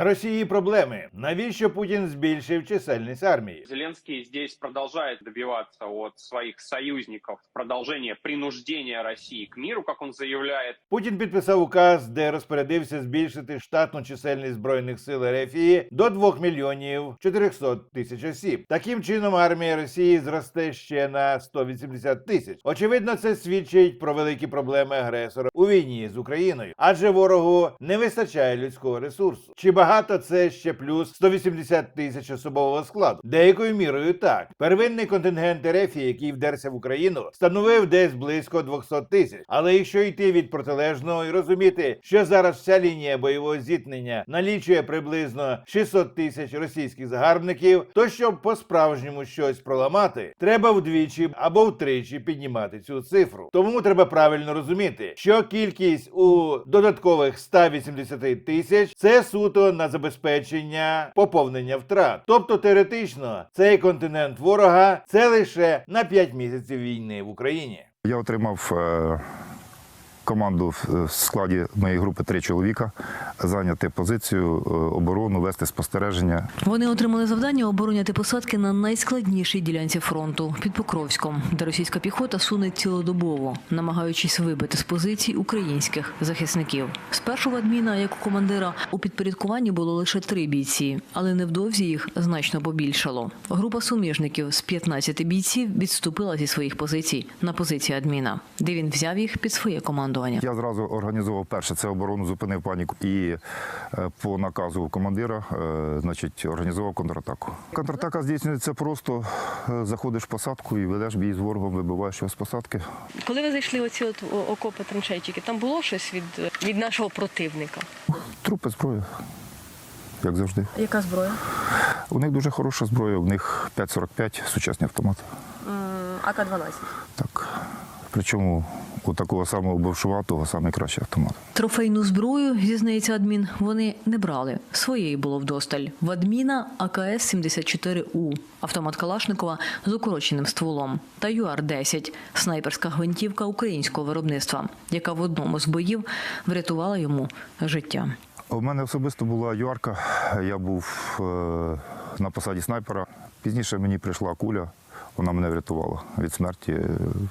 На Росії проблеми. Навіщо Путін збільшив чисельність армії? Зеленский здесь продолжает добиваться от своих союзников продолжения принуждения России к миру, как он заявляет. Путін підписав указ, де розпорядився збільшити штатну чисельність збройних сил РФ до 2 мільйонів 400 тисяч осіб. Таким чином, армія Росії зросте ще на 180 тисяч. Очевидно, це свідчить про великі проблеми агресора у війні з Україною, адже ворогу не вистачає людського ресурсу. Чи багато це ще плюс 180 тисяч особового складу? Деякою мірою так. Первинний контингент РФ, який вдерся в Україну, становив десь близько 200 тисяч. Але якщо йти від протилежного і розуміти, що зараз вся лінія бойового зіткнення налічує приблизно 600 тисяч російських загарбників, то щоб по-справжньому щось проламати, треба вдвічі або втричі піднімати цю цифру. Тому треба правильно розуміти, що кількість у додаткових 180 тисяч це суто на забезпечення поповнення втрат. Тобто теоретично цей континент ворога це лише на 5 місяців війни в Україні. Я отримав е, команду в складі моєї групи три чоловіка зайняти позицію, е, оборону, вести спостереження. Вони отримали завдання обороняти посадки на найскладнішій ділянці фронту під Покровськом, де російська піхота суне цілодобово, намагаючись вибити з позицій українських захисників. Спершу в адміна, як у командира, у підпорядкуванні було лише три бійці, але невдовзі їх значно побільшало. Група суміжників з 15 бійців відступила зі своїх позицій на позиції адміна, де він взяв їх під своє командування. Я зразу організував перше це оборону, зупинив паніку і е, по наказу командира, е, значить, організував контратаку. Контратака здійснюється просто е, заходиш в посадку і ведеш бій з ворогом, вибиваєш його з посадки. Коли ви зайшли оці от окопи траншейчики, там було щось від, від нашого противника? Трупи зброї, як завжди. Яка зброя? У них дуже хороша зброя, у них 5,45 сучасні автомати. АК-12. Так. Причому у такого самого бовшуватого найкращий автомат. Трофейну зброю, зізнається адмін, вони не брали. Своєї було вдосталь. В адміна АКС-74У, автомат Калашникова з укороченим стволом, та ЮАР-10, снайперська гвинтівка українського виробництва, яка в одному з боїв врятувала йому життя. У мене особисто була юарка. Я був е, на посаді снайпера. Пізніше мені прийшла куля, вона мене врятувала від смерті.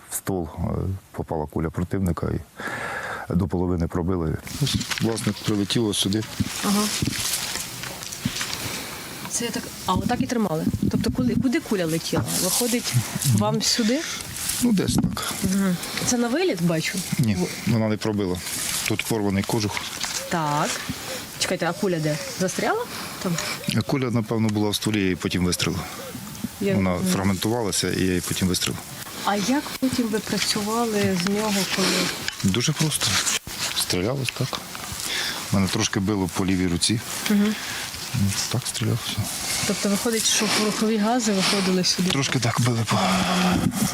В ствол е, попала куля противника і до половини пробила. Ось, власне, прилетіло сюди. Ага. Це я так. А отак і тримали. Тобто, куди, куди куля летіла? Виходить вам сюди? Ну, десь так. Це на виліт бачу. Ні, вона не пробила. Тут порваний кожух. Так. Чекайте, а куля де? Застряла? Там? Куля, напевно, була в стволі і потім вистрілила. Я- Вона фрагментувалася і я її потім вистріл. А як потім ви працювали з нього, коли Дуже просто. Стрілялось так. У Мене трошки било по лівій руці. Угу. Так стрілявся. Тобто виходить, що порохові гази виходили сюди? Трошки так били по.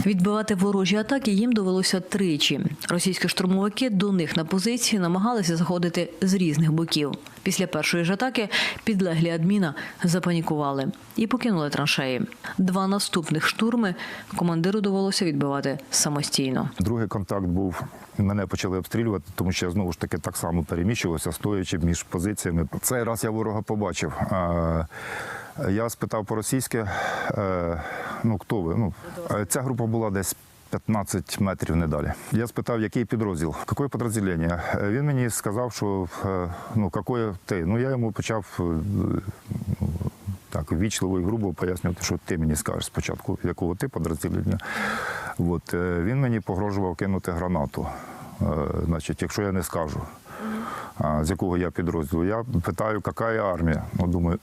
Відбивати ворожі атаки їм довелося тричі. Російські штурмовики до них на позиції намагалися заходити з різних боків. Після першої ж атаки підлеглі адміна запанікували і покинули траншеї. Два наступних штурми командиру довелося відбивати самостійно. Другий контакт був. Мене почали обстрілювати, тому що я знову ж таки так само переміщувався, стоячи між позиціями. Цей раз я ворога побачив. Я спитав по-російськи, е, ну хто ви? Ну, е, ця група була десь 15 метрів не далі. Я спитав, який підрозділ, яке підрозділення. Е, Він мені сказав, що ну, який ти. Ну я йому почав так ввічливо і грубо пояснювати, що ти мені скажеш спочатку, якого ти підрозділення. От, він мені погрожував кинути гранату. Значить, якщо я не скажу, з якого я підрозділу, я питаю, яка армія. Ну, думаю,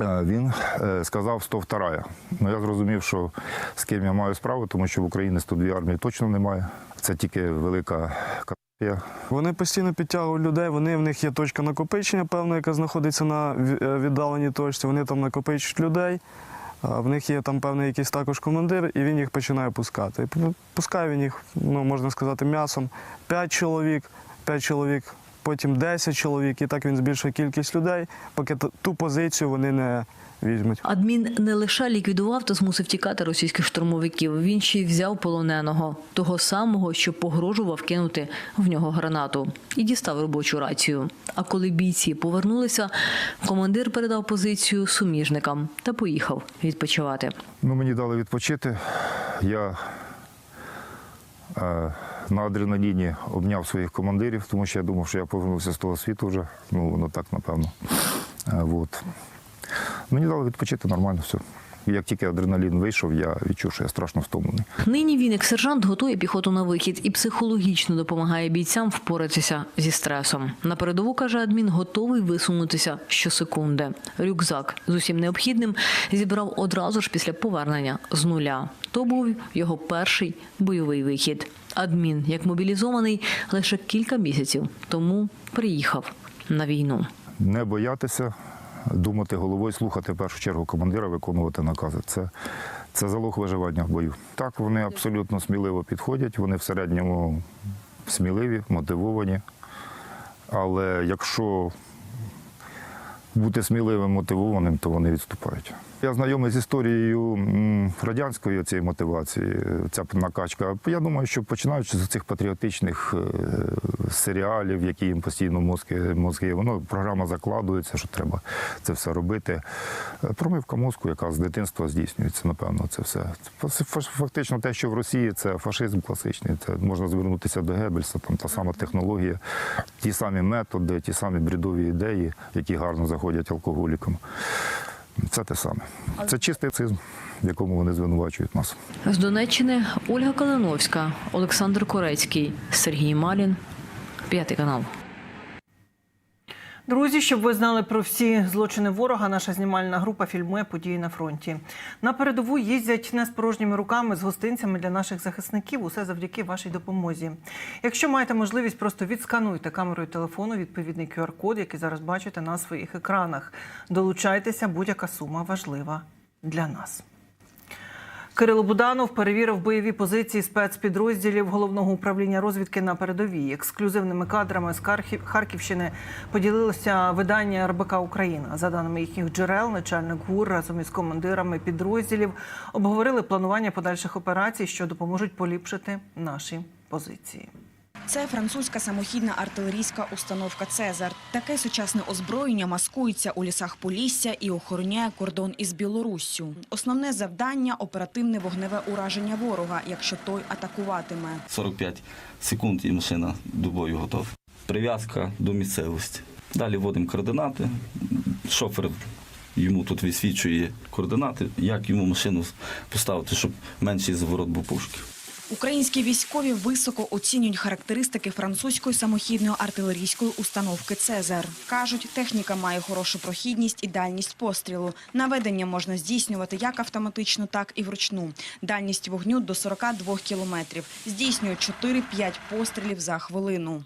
Він е, сказав 102. Ну я зрозумів, що з ким я маю справу, тому що в Україні 102 армії точно немає. Це тільки велика катастрофа. Вони постійно підтягують людей, вони в них є точка накопичення, певна, яка знаходиться на е, віддаленій точці. Вони там накопичують людей. В них є там певний якийсь також командир, і він їх починає пускати. Пускає він їх, ну можна сказати, м'ясом. П'ять чоловік, п'ять чоловік потім 10 чоловік, і так він збільшує кількість людей, поки ту позицію вони не візьмуть. Адмін не лише ліквідував та змусив тікати російських штурмовиків. Він ще й взяв полоненого, того самого, що погрожував кинути в нього гранату, і дістав робочу рацію. А коли бійці повернулися, командир передав позицію суміжникам та поїхав відпочивати. Ну, мені дали відпочити. Я е, на адреналіні обняв своїх командирів, тому що я думав, що я повернувся з того світу вже. Ну, воно так, напевно. Е, вот. Мені дали відпочити нормально все. Як тільки адреналін вийшов, я відчув, що я страшно втомлений. Нині він, як сержант, готує піхоту на вихід і психологічно допомагає бійцям впоратися зі стресом. На передову каже адмін, готовий висунутися щосекунди. Рюкзак з усім необхідним зібрав одразу ж після повернення з нуля. То був його перший бойовий вихід. Адмін, як мобілізований, лише кілька місяців тому приїхав на війну. Не боятися, думати головою, слухати в першу чергу командира, виконувати накази. Це, це залог виживання в бою. Так, вони абсолютно сміливо підходять, вони в середньому сміливі, мотивовані. Але якщо бути сміливим, мотивованим, то вони відступають. Я знайомий з історією радянської цієї мотивації, ця накачка. Я думаю, що починаючи з цих патріотичних е, серіалів, які їм постійно мозки, мозки, воно програма закладується, що треба це все робити. Е, Промивка мозку, яка з дитинства здійснюється, напевно, це все. Фактично те, що в Росії це фашизм класичний. Це можна звернутися до Геббельса, там та сама технологія, ті самі методи, ті самі брідові ідеї, які гарно заходять алкоголікам. Це те саме. Це чистий цизм, в якому вони звинувачують нас. З Донеччини Ольга Калиновська, Олександр Корецький, Сергій Малін, п'ятий канал. Друзі, щоб ви знали про всі злочини ворога, наша знімальна група фільмує події на фронті. На передову їздять не з порожніми руками з гостинцями для наших захисників. Усе завдяки вашій допомозі. Якщо маєте можливість, просто відскануйте камерою телефону відповідний QR-код, який зараз бачите на своїх екранах. Долучайтеся, будь-яка сума важлива для нас. Кирило Буданов перевірив бойові позиції спецпідрозділів головного управління розвідки на передовій. Ексклюзивними кадрами з Харків- Харківщини поділилося видання РБК Україна. За даними їхніх джерел, начальник ГУР разом із командирами підрозділів обговорили планування подальших операцій, що допоможуть поліпшити наші позиції. Це французька самохідна артилерійська установка Цезар. Таке сучасне озброєння маскується у лісах Полісся і охороняє кордон із Білоруссю. Основне завдання оперативне вогневе ураження ворога, якщо той атакуватиме. 45 секунд і машина до бою готова. Прив'язка до місцевості. Далі вводимо координати. Шофер йому тут висвічує координати, як йому машину поставити, щоб менший заворот був пушки. Українські військові високо оцінюють характеристики французької самохідної артилерійської установки Цезар. Кажуть, техніка має хорошу прохідність і дальність пострілу. Наведення можна здійснювати як автоматично, так і вручну. Дальність вогню до 42 кілометрів. Здійснюють 4-5 пострілів за хвилину.